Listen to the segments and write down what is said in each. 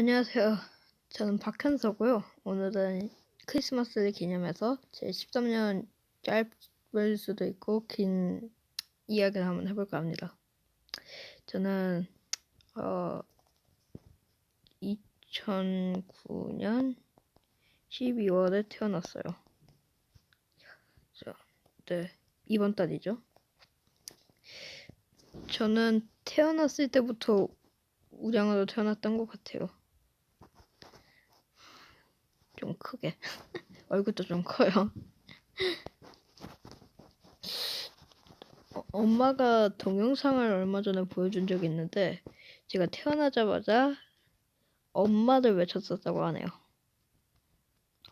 안녕하세요. 저는 박현서고요. 오늘은 크리스마스를 기념해서 제 13년 짧을 수도 있고 긴 이야기를 한번 해볼까 합니다. 저는 어 2009년 12월에 태어났어요. 자, 네 이번 달이죠. 저는 태어났을 때부터 우량으로 태어났던 것 같아요. 좀 크게. 얼굴도 좀 커요. 어, 엄마가 동영상을 얼마 전에 보여준 적이 있는데 제가 태어나자마자 엄마를 외쳤었다고 하네요.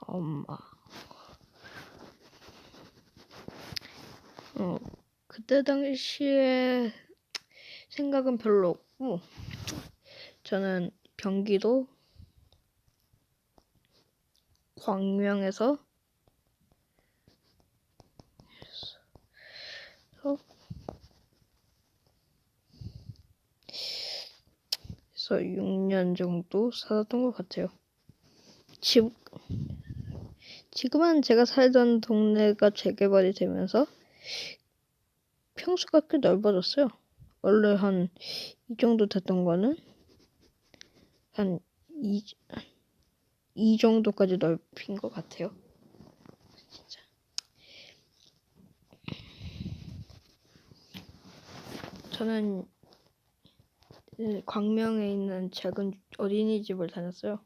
엄마. 어, 그때 당시에 생각은 별로 없고 저는 경기도 광명에서 그래서 6년 정도 살았던 것 같아요. 집, 지금은 제가 살던 동네가 재개발이 되면서 평수가 꽤 넓어졌어요. 원래 한 이 정도 됐던 거는 한 이, 이 정도까지 넓힌 것 같아요. 진짜. 저는 이 광명에 있는 작은 어린이집을 다녔어요.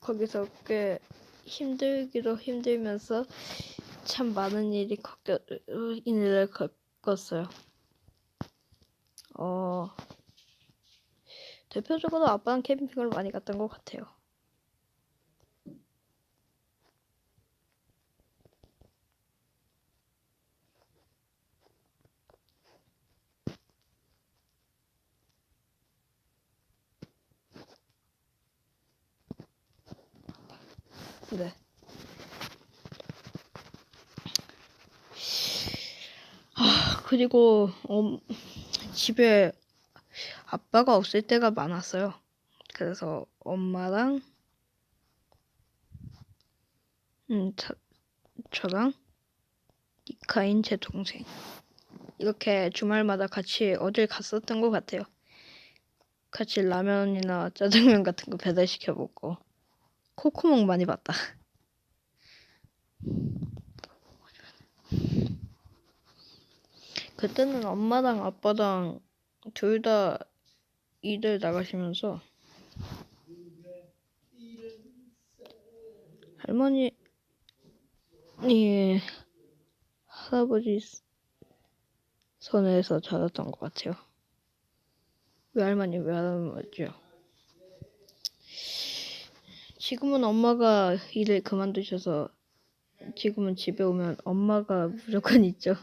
거기서 꽤 힘들기도 힘들면서 참 많은 일이 겪, 일을 겪었어요. 어, 대표적으로 아빠랑 캠핑을 많이 갔던 것 같아요. 네. 아, 그리고 음, 집에 아빠가 없을 때가 많았어요. 그래서 엄마랑 음, 저, 저랑 니카인 제 동생 이렇게 주말마다 같이 어딜 갔었던 것 같아요. 같이 라면이나 짜장면 같은 거 배달시켜 먹고 코코몽 많이 봤다. 그때는 엄마랑 아빠랑 둘 다 일을 나가시면서 할머니 이 할아버지 손에서 자랐던 것 같아요. 외할머니 외할아버지요. 지금은 엄마가 일을 그만두셔서 지금은 집에 오면 엄마가 무조건 있죠.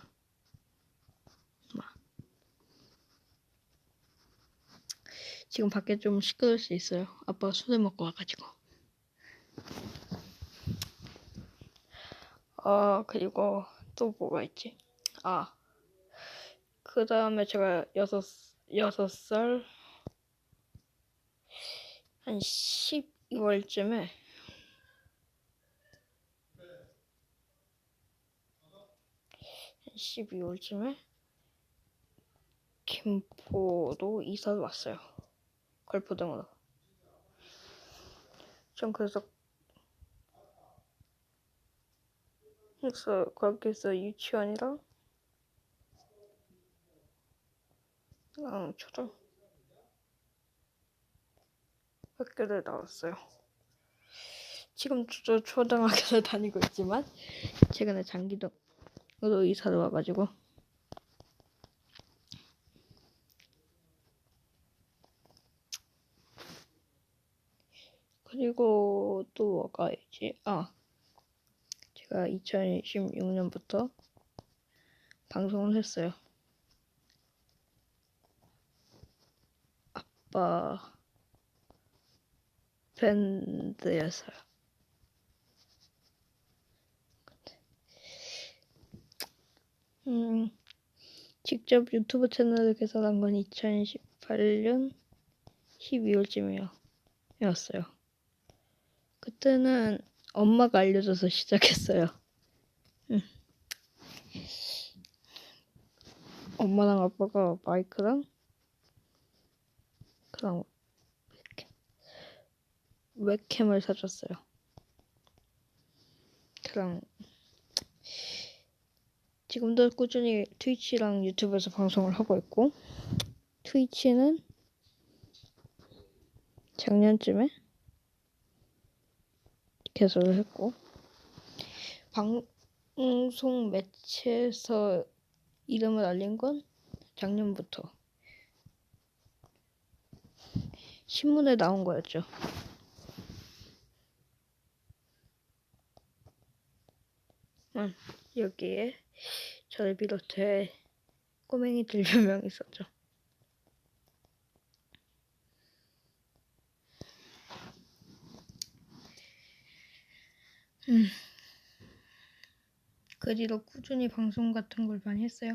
지금 밖에 좀 시끄러울 수 있어요. 아빠가 술을 먹고 와가지고. 아, 그리고 또 뭐가 있지? 아, 그 다음에 제가 여섯, 여섯 살, 한 12월쯤에 한 12월쯤에 김포도 이사를 왔어요. 걸포동으로. 전 그래서 그래서 거기서 유치원이랑 응, 초등 학교를 나왔어요. 지금 저 초등학교를 다니고 있지만 최근에 장기동으로 이사를 와가지고 또 뭐가 있지? 아, 제가 2016년부터 방송을 했어요. 아빠 밴드에서요. 음, 직접 유튜브 채널을 개설한 건 2018년 12월쯤이었어요. 그때는 엄마가 알려줘서 시작했어요. 음. 엄마랑 아빠가 마이크랑 이렇게 웹캠을 사줬어요. 그랑 지금도 꾸준히 트위치랑 유튜브에서 방송을 하고 있고 트위치는 작년쯤에 개설을 했고 방송 매체에서 이름을 알린 건 작년부터 신문에 나온 거였죠. 음, 여기에 저를 비롯해 꼬맹이들 몇 명 있었죠. 그 뒤로 꾸준히 방송 같은 걸 많이 했어요.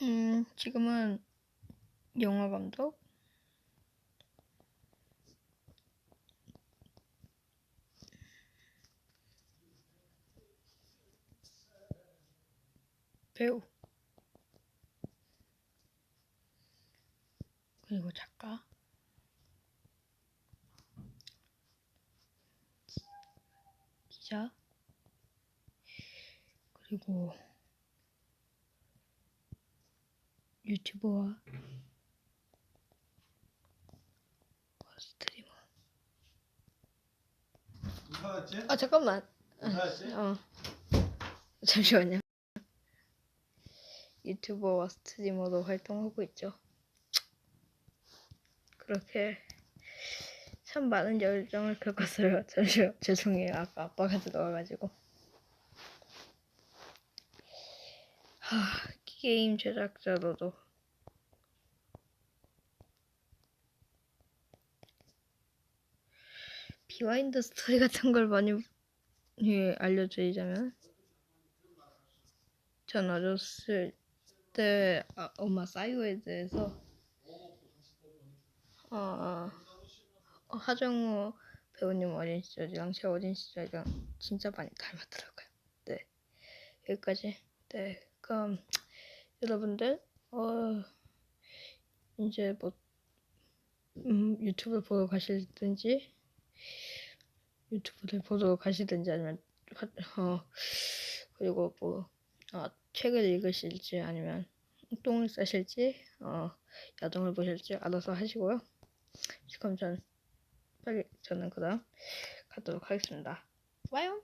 음, 지금은 영화 감독, 배우, 그리고 작가, 기자, 그리고 유튜버와 스트리머. 아 잠깐만. 이사왔지? 어. 잠시만요. 유튜버와 스트리머로 활동하고 있죠. 그렇게 참 많은 열정을 겪었어요. 잠시만 죄송해요. 아까 아빠가 들어와가지고. 하, 게임 제작자로도 비하인드 스토리 같은 걸 많이 예, 알려드리자면 전 어렸을 때 아, 엄마 어, 어, 어, 하정우 배우님 어린 시절이랑 제 어린 시절이랑 진짜 많이 닮았더라고요. 네 여기까지. 네 그럼 여러분들 어 이제 뭐 음, 유튜브 보러 가시든지 유튜브를 보러 가시든지 아니면 화- 어 그리고 뭐 어, 책을 읽으실지 아니면 똥을 싸실지 어 야동을 보실지 알아서 하시고요. 그럼 전 빨리 저는 그다음 가도록 하겠습니다. 와요.